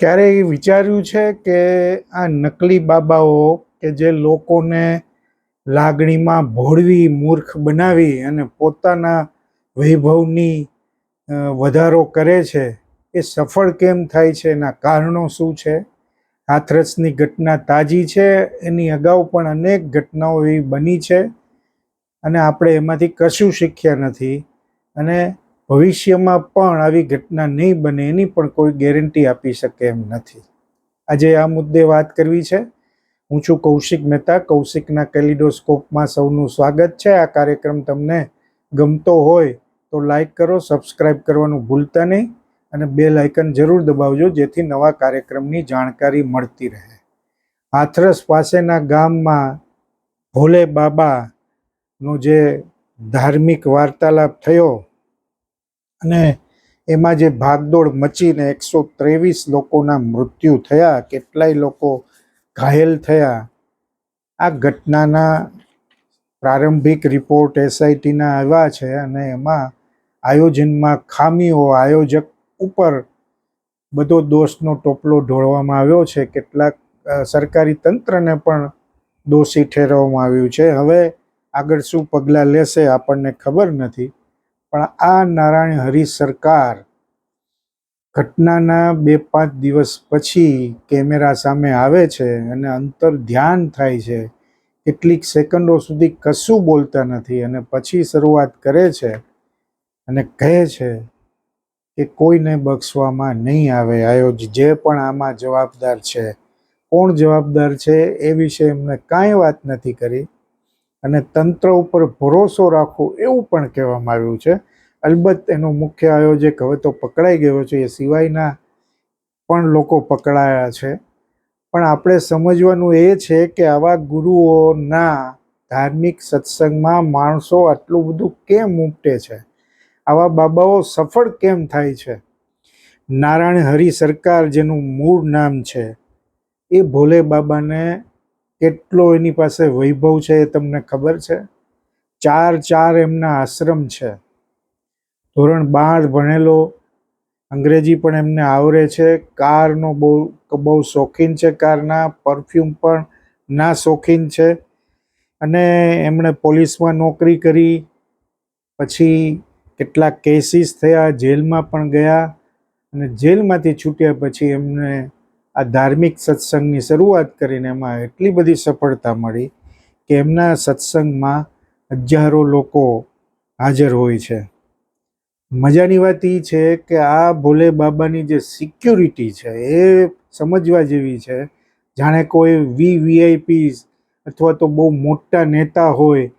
ક્યારેય વિચાર્યું છે કે આ નકલી બાબાઓ કે જે લોકોને લાગણીમાં ભોળવી મૂર્ખ બનાવી અને પોતાના વૈભવની વધારો કરે છે, એ સફળ કેમ થાય છે? એના કારણો શું છે? હાથરસની ઘટના તાજી છે? એની અગાઉ પણ અનેક ઘટનાઓ એવી બની છે અને આપણે એમાંથી કશું શીખ્યા નથી. અને ભવિષ્યમાં પણ આવી ઘટના નહીં બને એની પણ કોઈ ગેરંટી આપી શકે એમ નથી. આજે આ મુદ્દે વાત કરવી છે. હું છું કૌશિક મહેતા. કૌશિકના કેલિડોસ્કોપમાં સૌનું સ્વાગત છે. આ કાર્યક્રમ તમને ગમતો હોય તો લાઈક કરો સબસ્ક્રાઈબ કરવાનું ભૂલતા નહીં અને બે લાઇકન જરૂર દબાવજો જેથી નવા કાર્યક્રમની જાણકારી મળતી રહે. હાથરસ પાસેના ગામમાં ભોલે બાબાનો જે ધાર્મિક વાર્તાલાપ થયો અને એમાં જે ભાગદોડ મચીને એકસો ત્રેવીસ લોકોના મૃત્યુ થયા, કેટલાય લોકો ઘાયલ થયા, આ ઘટનાના પ્રારંભિક રિપોર્ટ એસઆઈટીના આવ્યા છે અને એમાં આયોજનમાં ખામીઓ, આયોજક ઉપર બધો દોષનો ટોપલો ઢોળવામાં આવ્યો છે. કેટલાક સરકારી તંત્રને પણ દોષી ઠેરવવામાં આવ્યું છે. હવે આગળ શું પગલાં લેશે આપણને ખબર નથી. પણ આ નારાયણ હરિ સરકાર ઘટનાના બે પાંચ દિવસ પછી કેમેરા સામે આવે છે અને અંતર ધ્યાન થાય છે. કેટલીક સેકન્ડો સુધી કશું બોલતા નથી અને પછી શરૂઆત કરે છે અને કહે છે કે કોઈને બક્ષવામાં નહીં આવે. આયોજ જે પણ આમાં જવાબદાર છે. કોણ જવાબદાર છે એ વિશે એમને કાંઈ વાત નથી કરી. અને તંત્ર ઉપર ભરોસો રાખવો એવું પણ કહેવામાં આવ્યું છે. અલબત્ત એનો મુખ્ય આયોજક હવે તો પકડાઈ ગયો છે, એ સિવાયના પણ લોકો પકડાયા છે. પણ આપણે સમજવાનું એ છે કે આવા ગુરુઓના ધાર્મિક સત્સંગમાં માણસો આટલું બધું કેમ ઉમટે છે? આવા બાબાઓ સફળ કેમ થાય છે? નારાયણ હરિ સરકાર જેનું મૂળ નામ છે, એ ભોલે બાબાને કેટલો એની પાસે વૈભવ છે એ તમને ખબર છે? ચાર ચાર એમના આશ્રમ છે. ધોરણ બાર ભણેલો, અંગ્રેજી પણ એમને આવડે છે. કારનો બહુ બહુ શોખીન છે કારના, પરફ્યુમ પણ ના શોખીન છે. અને એમણે પોલીસમાં નોકરી કરી. પછી કેટલાક કેસીસ થયા, જેલમાં પણ ગયા. અને જેલમાંથી છૂટ્યા પછી એમને આ ધાર્મિક સત્સંગની શરૂઆત કરીને એમાં એટલી બધી સફળતા મળી કે એમના સત્સંગમાં હજારો લોકો હાજર હોય છે. મજાની વાત એ છે કે આ ભોલે બાબાની જે સિક્યુરિટી છે એ સમજવા જેવી છે. જાણે કોઈ વી વીઆઈપી અથવા તો બહુ મોટા નેતા હોય,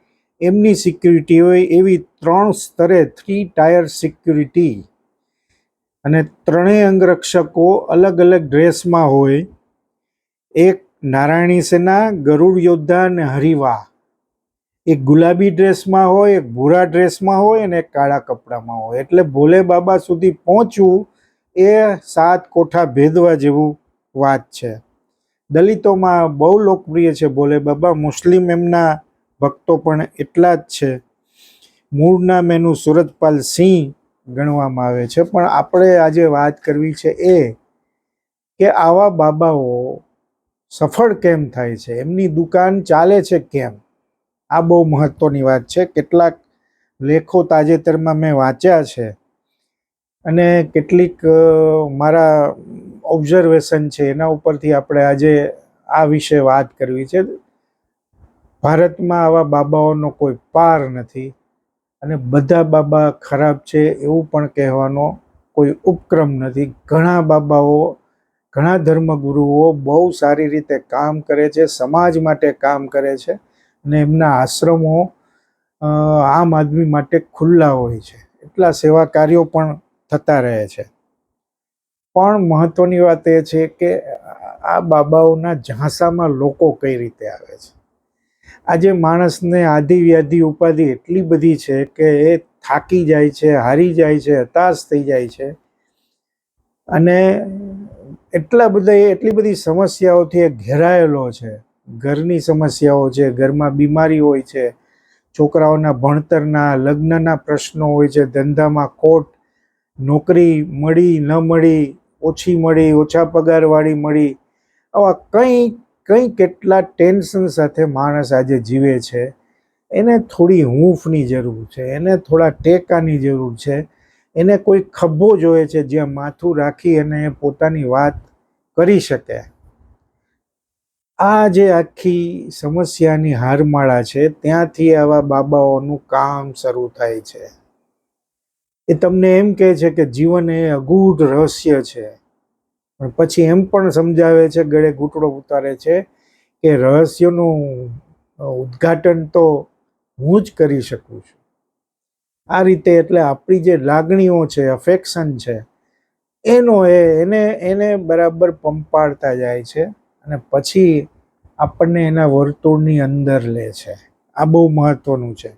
એમની સિક્યુરિટી હોય એવી ત્રણ સ્તરે થ્રી ટાયર સિક્યુરિટી અને ત્રણેય અંગરક્ષકો અલગ અલગ ડ્રેસમાં હોય. એક નારાયણી સેના, ગરુડ યોદ્ધા અને હરિવા એક ગુલાબી ડ્રેસમાં હોય, એક ભૂરા ડ્રેસમાં હોય અને એક કાળા કપડામાં હોય. એટલે ભોલે બાબા સુધી પહોંચવું એ સાત કોઠા ભેદવા જેવું વાત છે. દલિતોમાં બહુ લોકપ્રિય છે ભોલે બાબા. મુસ્લિમ એમના ભક્તો પણ એટલા જ છે. મૂળના મેનું સુરતપાલ સિંહ ગણવામાં આવે છે. પણ આપણે આજે વાત કરવી છે એ કે આવા બાબાઓ સફળ કેમ થાય છે? એમની દુકાન ચાલે છે કેમ? આ બહુ મહત્ત્વની વાત છે. કેટલાક લેખો તાજેતરમાં મેં વાંચ્યા છે અને કેટલીક મારા ઓબ્ઝર્વેશન છે એના ઉપરથી આપણે આજે આ વિશે વાત કરવી છે. ભારતમાં આવા બાબાઓનો કોઈ પાર નથી. અને બધા બાબા ખરાબ છે એવું પણ કહેવાનો કોઈ ઉપક્રમ નથી. ઘણા બાબાઓ, ઘણા ધર્મગુરુઓ બહુ સારી રીતે કામ કરે છે, સમાજ માટે કામ કરે છે અને એમના આશ્રમો આમ આદમી માટે ખુલ્લા હોય છે. એટલા સેવા કાર્યો પણ થતા રહે છે. પણ મહત્વની વાત એ છે કે આ બાબાઓના ઝાંસામાં લોકો કઈ રીતે આવે છે? આજે માણસને આધિ વ્યાધિ ઉપાધિ એટલી બધી છે કે એ થાકી જાય છે, હારી જાય છે, હતાશ થઈ જાય છે. અને એટલા બધા એટલી બધી સમસ્યાઓથી એ ઘેરાયેલો છે. ઘરની સમસ્યાઓ છે, ઘરમાં બીમારી હોય છે, છોકરાઓના ભણતરના, લગ્નના પ્રશ્નો હોય છે, ધંધામાં ખોટ, નોકરી મળી, ન મળી, ઓછી મળી, ઓછા પગારવાળી મળી, આવા કંઈ કંઈ કેટલા ટેન્શન સાથે માણસ આજે જીવે છે, એને થોડી હૂંફની જરૂર છે, એને થોડા ટેકાની જરૂર છે, એને કોઈ ખભો જોઈએ છે જ્યાં માથું રાખી અને પોતાની વાત કરી શકે. આ જે આખી સમસ્યાની હારમાળા છે, ત્યાંથી આવા બાબાઓનું કામ શરૂ થાય છે. એ તમને એમ કહે છે કે જીવન એ અગૂઢ રહસ્ય છે. પણ પછી એમ પણ સમજાવે છે, ગળે ઘૂંટડો ઉતારે છે કે રહસ્યનું ઉદ્ઘાટન તો હું જ કરી શકું છું. આ રીતે એટલે આપણી જે લાગણીઓ છે અફેક્શન છે, એનો એ, એને એને બરાબર પંપાડતા જાય છે અને પછી આપણને એના વર્તુળની અંદર લે છે. આ બહુ મહત્વનું છે.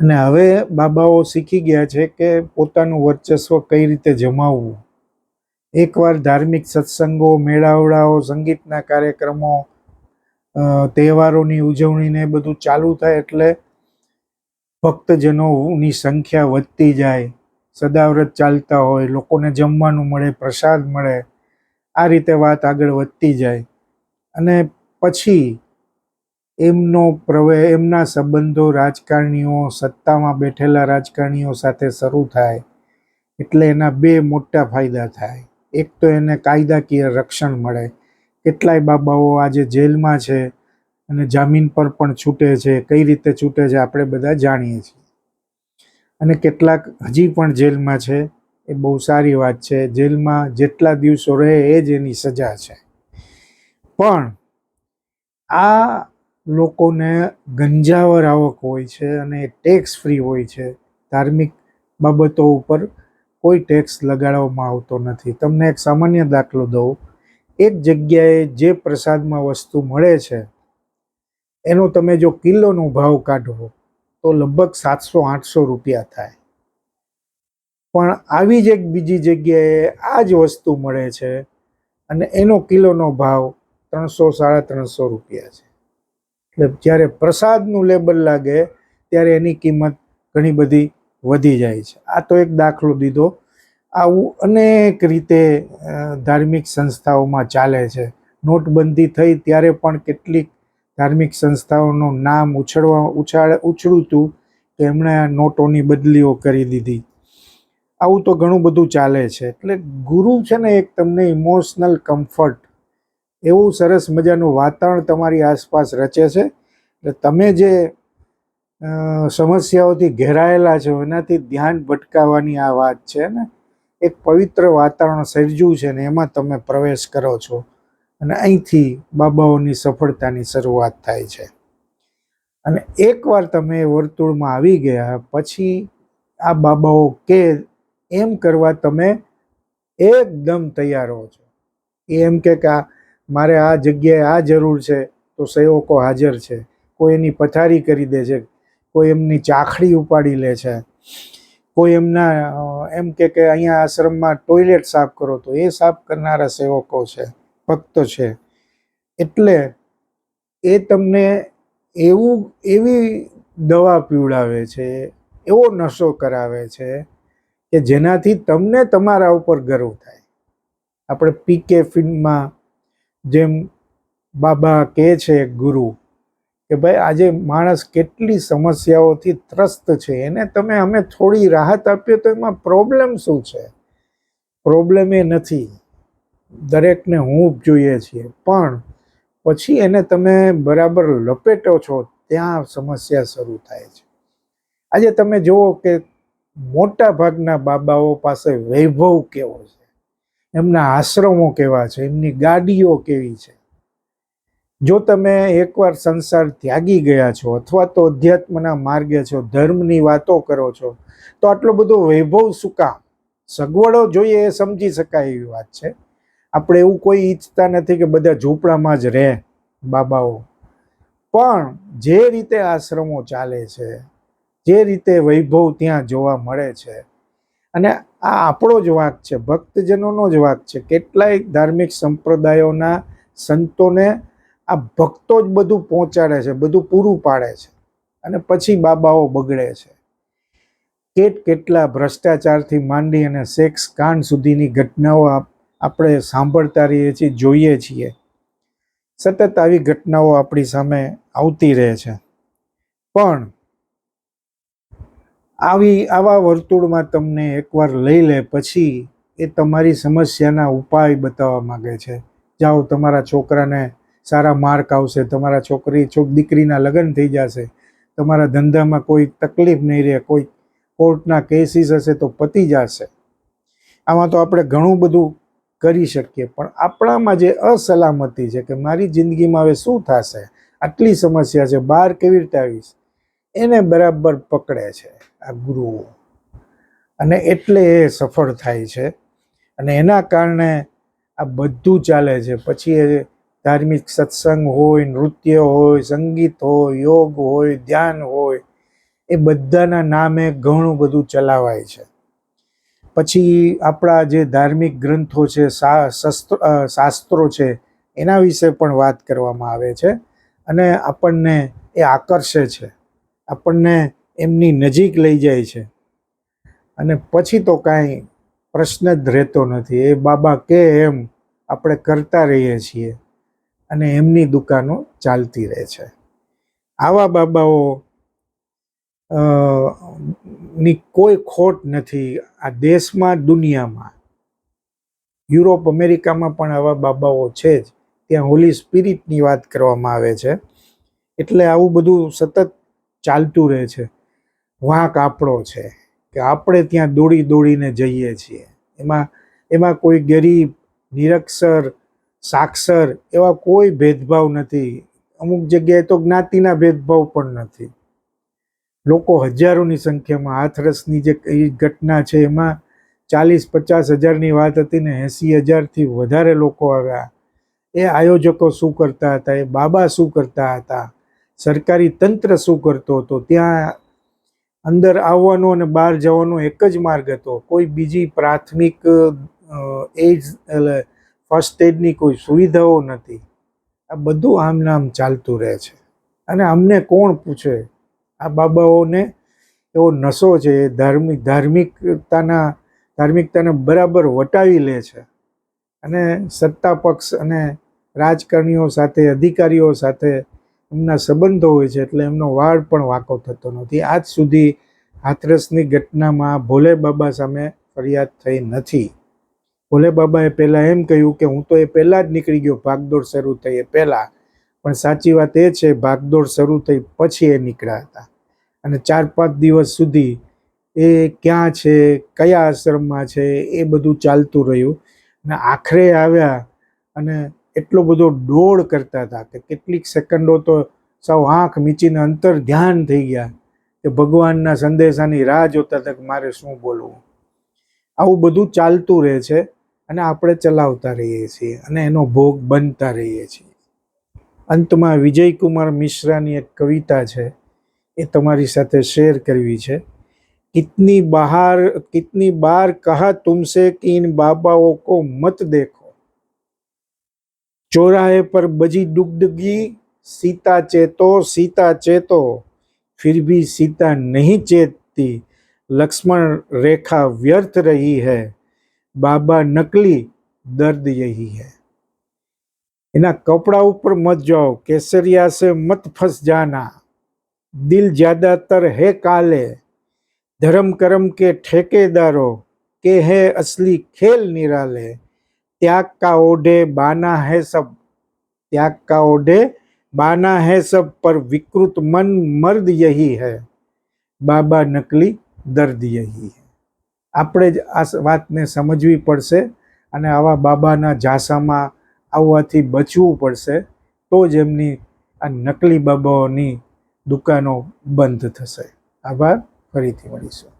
અને હવે બાબાઓ શીખી ગયા છે કે પોતાનું વર્ચસ્વ કઈ રીતે જમાવવું. એકવાર ધાર્મિક સત્સંગો, મેળાવડાઓ, સંગીતના કાર્યક્રમો તહેવારોની ઉજવણી ને બધું ચાલુ થાય એટલે ભક્તજનોની સંખ્યા વધતી જાય. સદાવ્રત ચાલતા હોય, લોકોને જમવાનું મળે, પ્રસાદ મળે, આ રીતે વાત આગળ વધતી જાય. અને પછી એમનો પ્રવે, એમના સંબંધો રાજકારણીઓ, સત્તામાં બેઠેલા રાજકારણીઓ સાથે શરૂ થાય. એટલે એના બે મોટા ફાયદા થાય. એક તો એને કાયદાકીય રક્ષણ મળે. કેટલાય બાબાઓ આજે જેલમાં છે અને જામીન પર પણ છૂટે છે. કઈ રીતે છૂટે છે આપણે બધા જાણીએ છીએ. અને કેટલાક હજી પણ જેલમાં છે. એ બહુ સારી વાત છે. જેલમાં જેટલા દિવસો રહે એ જ એની સજા છે. પણ આ લોકોને ગંજાવર આવક હોય છે અને ટેક્સ ફ્રી હોય છે. ધાર્મિક બાબતો ઉપર કોઈ ટેક્સ લગાડવામાં આવતો નથી. તમને એક સામાન્ય દાખલો દઉં. એક જગ્યાએ જે પ્રસાદમાં વસ્તુ મળે છે, એનો તમે જો કિલોનો ભાવ કાઢો તો લગભગ સાતસો, આઠસો રૂપિયા થાય. પણ આવી જ એક બીજી જગ્યાએ આ જ વસ્તુ મળે છે અને એનો કિલોનો ભાવ ત્રણસો, સાડા ત્રણસો રૂપિયા છે. એટલે જ્યારે પ્રસાદનું લેબલ લાગે, ત્યારે એની કિંમત ઘણી બધી વધી જાય છે. આ તો એક દાખલો દીધો. આવું અનેક રીતે ધાર્મિક સંસ્થાઓમાં ચાલે છે. નોટબંધી થઈ ત્યારે પણ કેટલીક ધાર્મિક સંસ્થાઓનું નામ ઉછળવા, ઉછાળ ઉછળું હતું તો એમણે નોટોની બદલીઓ કરી દીધી. આવું તો ઘણું બધું ચાલે છે. એટલે ગુરુ છે ને એક તમને ઇમોશનલ કમ્ફર્ટ, એવું સરસ મજાનું વાતાવરણ તમારી આસપાસ રચે છે. એટલે તમે જે સમસ્યાઓથી ઘેરાયેલા છો, એનાથી ધ્યાન ભટકાવવાની આ વાત છે ને? એક પવિત્ર વાતાવરણ સર્જ્યું છે ને, એમાં તમે પ્રવેશ કરો છો. અને અહીંથી બાબાઓની સફળતાની શરૂઆત થાય છે. અને એકવાર તમે વર્તુળમાં આવી ગયા, પછી આ બાબાઓ કે, એમ કરવા તમે એકદમ તૈયાર હો છો. એમ કે આ, મારે આ જગ્યાએ આ જરૂર છે, તો સેવકો હાજર છે. કોઈ એની પથારી કરી દે છે. કોઈ એમની ચાખડી ઉપાડી લે છે, કોઈ એમના એમ કે કે અહીંયા આશ્રમમાં ટોયલેટ સાફ કરો તો એ સાફ કરનારા સેવકો છે, ભક્તો છે. એટલે એ તમને એવું, એવી દવા પીવડાવે છે, એવો નશો કરાવે છે કે જેનાથી તમને તમારા ઉપર ગર્વ થાય. આપણે પીકે ફિલ્મમાં જેમ બાબા કહે છે ગુરુ કે ભાઈ, આજે માણસ કેટલી સમસ્યાઓથી ત્રસ્ત છે, એને તમે અમે થોડી રાહત આપીએ તો એમાં પ્રોબ્લેમ શું છે? પ્રોબ્લેમ એ નથી. દરેકને હૂંફ જોઈએ છીએ. પણ પછી એને તમે બરાબર લપેટો છો, ત્યાં સમસ્યા શરૂ થાય છે. આજે તમે જુઓ કે મોટા ભાગના બાબાઓ પાસે વૈભવ કેવો છે? એમના આશ્રમો કેવા છે? એમની ગાડીઓ કેવી છે? જો તમે એકવાર સંસાર ત્યાગી ગયા છો અથવા તો અધ્યાત્મના માર્ગે છો, ધર્મની વાતો કરો છો, તો આટલો બધો વૈભવ કામ? સગવડો જોઈએ એ સમજી શકાય એવી વાત છે. આપણે એવું કોઈ ઈચ્છતા નથી કે બધા ઝૂંપડામાં જ રહે બાબાઓ. પણ જે રીતે આશ્રમો ચાલે છે, જે રીતે વૈભવ ત્યાં જોવા મળે છે, અને આ આપણો જ વાંક છે, ભક્તજનોનો જ વાંક છે, કેટલાય ધાર્મિક સંપ્રદાયોના સંતોને આ ભક્તો જ બધું પહોંચાડે છે, બધું પૂરું પાડે છે અને પછી બાબાઓ બગડે છે. કેટ કેટલા ભ્રષ્ટાચારથી માંડી અને સેક્સ કાંડ સુધીની ઘટનાઓ આપણે સાંભળતા રહીએ છીએ, જોઈએ છીએ. સતત આવી ઘટનાઓ આપણી સામે આવતી રહે છે. પણ આવી, આવા વર્તુળમાં તમને એકવાર લઈ લે પછી એ તમારી સમસ્યાના ઉપાય બતાવવા માગે છે. જાઓ તમારા છોકરાને સારા માર્ક આવશે, તમારા છોકરી, છોક દીકરીના લગ્ન થઈ જશે, તમારા ધંધામાં કોઈ તકલીફ નહીં રહે, કોઈ કોર્ટના કેસીસ હશે તો પતી જશે. આમાં તો આપણે ઘણું બધું કરી શકીએ, પણ આપણામાં જે અસલામતી છે કે મારી જિંદગીમાં હવે શું થશે, આટલી સમસ્યા છે બહાર કેવી રીતે આવીશ, એને બરાબર પકડે છે આ ગુરુઓ. અને એટલે એ સફળ થાય છે. અને એના કારણે આ બધું ચાલે છે. પછી એ ધાર્મિક સત્સંગ હોય, નૃત્ય હોય, સંગીત હોય, યોગ હોય, ધ્યાન હોય, એ બધાના નામે ઘણું બધું ચલાવાય છે. પછી આપણા જે ધાર્મિક ગ્રંથો છે શાસ્ત્રો છે, એના વિશે પણ વાત કરવામાં આવે છે અને આપણને એ આકર્ષે છે. આપણને એમની નજીક લઈ જાય છે. અને પછી તો કાંઈ પ્રશ્ન જ રહેતો નથી. એ બાબા કે એમ આપણે કરતા રહીએ છીએ. અને એમની દુકાનો ચાલતી રહે છે. આવા બાબાઓ ની કોઈ ખોટ નથી. આ દેશમાં, દુનિયામાં, યુરોપ અમેરિકામાં પણ આવા બાબાઓ છે જ. ત્યાં હોલી સ્પિરિટની વાત કરવામાં આવે છે. એટલે આવું બધું સતત ચાલતું રહે છે. વાંક આપણો છે કે આપણે ત્યાં દોડી દોડીને જઈએ છીએ. એમાં એમાં કોઈ ગરીબ, નિરક્ષર સાક્ષર એવા કોઈ ભેદભાવ નથી. અમુક જગ્યાએ તો જ્ઞાતિના ભેદભાવ પણ નથી. લોકો હજારોની સંખ્યામાં હાથરસની જે ઘટના છે એમાં ચાલીસ, પચાસ હજારની વાત હતી ને એંસી હજારથી વધારે લોકો આવ્યા. એ આયોજકો શું કરતા હતા? એ બાબા શું કરતા હતા? સરકારી તંત્ર શું કરતો હતો? ત્યાં અંદર આવવાનો અને બહાર જવાનો એક જ માર્ગ હતો. કોઈ બીજી પ્રાથમિક એજ, એટલે ફર્સ્ટ એડની કોઈ સુવિધાઓ નથી. આ બધું આમ નામ ચાલતું રહે છે. અને અમને કોણ પૂછે? આ બાબાઓને એવો નશો છે, એ ધાર્મિક, ધાર્મિકતાના, ધાર્મિકતાને બરાબર વટાવી લે છે. અને સત્તા પક્ષ અને રાજકારણીઓ સાથે, અધિકારીઓ સાથે એમના સંબંધો હોય છે, એટલે એમનો વાળ પણ વાંકો થતો નથી. આજ સુધી હાથરસની ઘટનામાં ભોલે બાબા સામે ફરિયાદ થઈ નથી. ભોલે બાબાએ પહેલાં એમ કહ્યું કે હું તો એ પહેલાં જ નીકળી ગયો, ભાગદોડ શરૂ થઈ એ પહેલાં. પણ સાચી વાત એ છે, ભાગદોડ શરૂ થઈ પછી એ નીકળ્યા હતા. અને ચાર પાંચ દિવસ સુધી એ ક્યાં છે, કયા આશ્રમમાં છે, એ બધું ચાલતું રહ્યું. અને આખરે આવ્યા અને એટલો બધો ડોળ કરતા હતા કે કેટલીક સેકન્ડો તો સાવ આંખ મીચીને અંતર ધ્યાન થઈ ગયા કે ભગવાનના સંદેશાની રાહ જોતા તક મારે શું બોલવું. આવું બધું ચાલતું રહે છે. અને આપણે ચલાવતા રહીએ છીએ અને એનો ભોગ બનતા રહીએ છીએ. અંતમાં વિજયકુમાર મિશ્રાની એક કવિતા છે, એ તમારી સાથે શેર કરવી છે. કિતની બહાર, કિતની બાર કહા તુમસે કે બાબાઓ કો મત દેખો. ચોરાહે પર બજી ડુગડગી સીતા ચેતો સીતા ચેતો. ફિર ભી સીતા નહીં ચેતતી. લક્ષ્મણ રેખા વ્યર્થ રહી હૈ. बाबा नकली दर्द यही है એના કપડા ઉપર મત જાઓ કેસરિયા से मत फंस जाना दिल ज्यादातर है काले धर्म कर्म के ठेकेदारों के है असली खेल निराले त्याग का ओढ़े बाना है सब त्याग का ओढ़े बाना है सब पर विकृत मन मर्द यही है બાબા નકલી દર્દ યહી હે આપણે જ આ વાતને સમજવી પડશે અને આવા બાબાના ઝાંસામાં આવવાથી બચવું પડશે, તો જ એમની આ નકલી બાબાઓની દુકાનો બંધ થશે. આભાર. ફરીથી મળીશું.